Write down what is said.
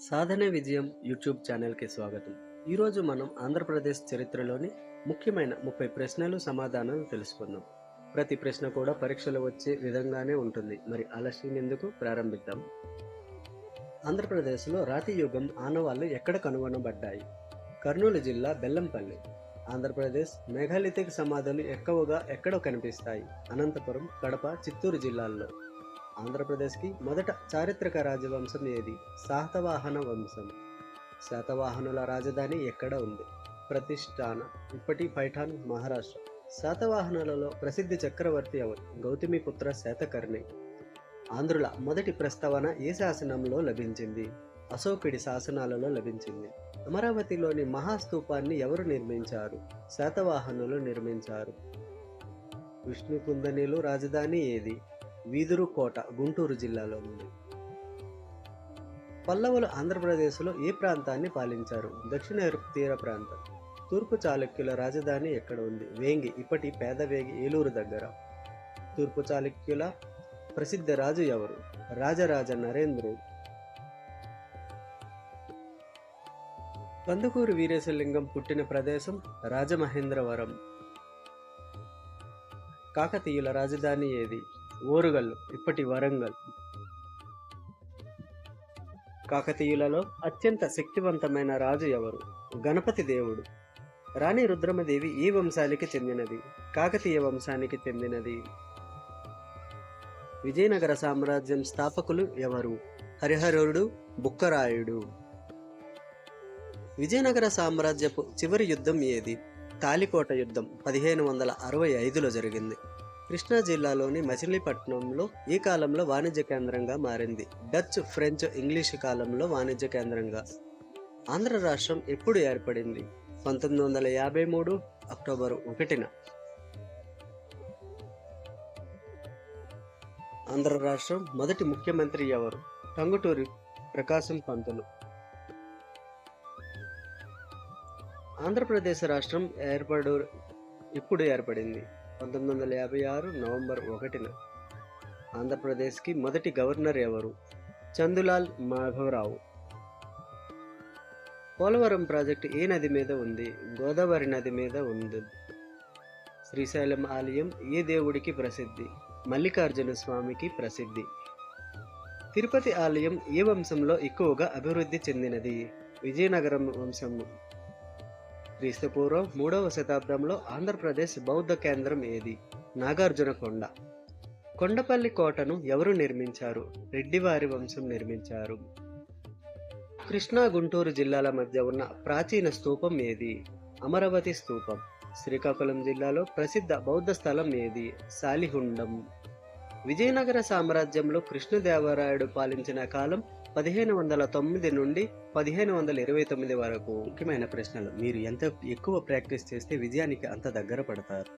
సాధన విజయం యూట్యూబ్ ఛానల్కి స్వాగతం. ఈరోజు మనం ఆంధ్రప్రదేశ్ చరిత్రలోని ముఖ్యమైన ముప్పై ప్రశ్నలు సమాధానాలు తెలుసుకుందాం. ప్రతి ప్రశ్న కూడా పరీక్షలు వచ్చే విధంగానే ఉంటుంది. మరి ఆలస్యం ఎందుకు? ప్రారంభిద్దాం. ఆంధ్రప్రదేశ్లో రాతి యుగం ఆనవాళ్ళు ఎక్కడ కనుగొనబడ్డాయి? కర్నూలు జిల్లా బెల్లంపల్లి. ఆంధ్రప్రదేశ్ మెగాలిథిక్ సమాధులు ఎక్కువగా ఎక్కడ కనిపిస్తాయి. అనంతపురం కడప చిత్తూరు జిల్లాల్లో. ఆంధ్రప్రదేశ్కి మొదట చారిత్రక రాజవంశం ఏది? శాతవాహన వంశం. శాతవాహనుల రాజధాని ఎక్కడ ఉంది? ప్రతిష్టాన ఇప్పటి పైఠాన్ మహారాష్ట్ర. శాతవాహనులలో ప్రసిద్ధి చక్రవర్తి ఎవరు? గౌతమిపుత్ర శాతకర్ణి. ఆంధ్రుల మొదటి ప్రస్తావన ఏ శాసనంలో లభించింది? అశోకుడి శాసనాలలో లభించింది. అమరావతిలోని మహాస్తూపాన్ని ఎవరు నిర్మించారు? శాతవాహనులు నిర్మించారు. విష్ణుకుందనిలు రాజధాని ఏది? వీదురు కోట గుంటూరు జిల్లాలో ఉంది. పల్లవులు ఆంధ్రప్రదేశ్లో ఏ ప్రాంతాన్ని పాలించారు? దక్షిణ తీర ప్రాంతం. తూర్పు చాళుక్యుల రాజధాని ఎక్కడ ఉంది? వేంగి ఇప్పటి పేదవేగి ఏలూరు దగ్గర. తూర్పు చాళుక్యుల ప్రసిద్ధ రాజు ఎవరు? రాజరాజ నరేంద్రుడు. కందుకూరు వీరేశలింగం పుట్టిన ప్రదేశం రాజమహేంద్రవరం. కాకతీయుల రాజధాని ఏది? ఓరుగల్లు ఇప్పటి వరంగల్. కాకతీయులలో అత్యంత శక్తివంతమైన రాజు ఎవరు? గణపతి దేవుడు. రాణి రుద్రమదేవి ఈ వంశానికి చెందినది. కాకతీయ వంశానికి చెందినది. విజయనగర సామ్రాజ్యం స్థాపకులు ఎవరు? హరిహరుడు బుక్కరాయుడు. విజయనగర సామ్రాజ్యపు చివరి యుద్ధం ఏది? తాలికోట యుద్ధం పదిహేను వందల అరవై ఐదులో జరిగింది. కృష్ణా జిల్లాలోని మచిలీపట్నంలో ఈ కాలంలో వాణిజ్య కేంద్రంగా మారింది. డచ్ ఫ్రెంచ్ ఇంగ్లీష్ కాలంలో వాణిజ్య కేంద్రంగా. ఆంధ్ర రాష్ట్రం ఎప్పుడు ఏర్పడింది? పంతొమ్మిది వందల యాభై మూడు అక్టోబర్ ఒకటిన. ఆంధ్ర రాష్ట్రం మొదటి ముఖ్యమంత్రి ఎవరు? టంగుటూరి ప్రకాశం పంతులు. ఆంధ్రప్రదేశ్ రాష్ట్రం ఏర్పడు ఎప్పుడు ఏర్పడింది. పంతొమ్మిది వందల యాభై ఆరు నవంబర్ ఒకటిన ఆంధ్రప్రదేశ్కి మొదటి గవర్నర్ ఎవరు? చందులాల్ మాధవరావు. పోలవరం ప్రాజెక్టు ఏ నది మీద ఉంది? గోదావరి నది మీద ఉంది. శ్రీశైలం ఆలయం ఏ దేవుడికి ప్రసిద్ధి? మల్లికార్జున స్వామికి ప్రసిద్ధి. తిరుపతి ఆలయం ఏ వంశంలో ఎక్కువగా అభివృద్ధి చెందినది? విజయనగరం వంశము. క్రీస్తుపూర్వం మూడవ శతాబ్దంలో ఆంధ్రప్రదేశ్ బౌద్ధ కేంద్రం ఏది? నాగార్జున కొండ. కొండపల్లి కోటను ఎవరు నిర్మించారు? రెడ్డివారి వంశం నిర్మించారు. కృష్ణా గుంటూరు జిల్లాల మధ్య ఉన్న ప్రాచీన స్తూపం ఏది? అమరావతి స్తూపం శ్రీకాకుళం జిల్లాలో ప్రసిద్ధ బౌద్ధ స్థలం ఏది? సాలిహుండం. విజయనగర సామ్రాజ్యంలో కృష్ణదేవరాయుడు పాలించిన కాలం పదిహేను వందల తొమ్మిది నుండి పదిహేను వందల ఇరవై తొమ్మిది వరకు ముఖ్యమైన ప్రశ్నలు. మీరు ఎంత ఎక్కువ ప్రాక్టీస్ చేస్తే విజయానికి అంత దగ్గర పడతారు?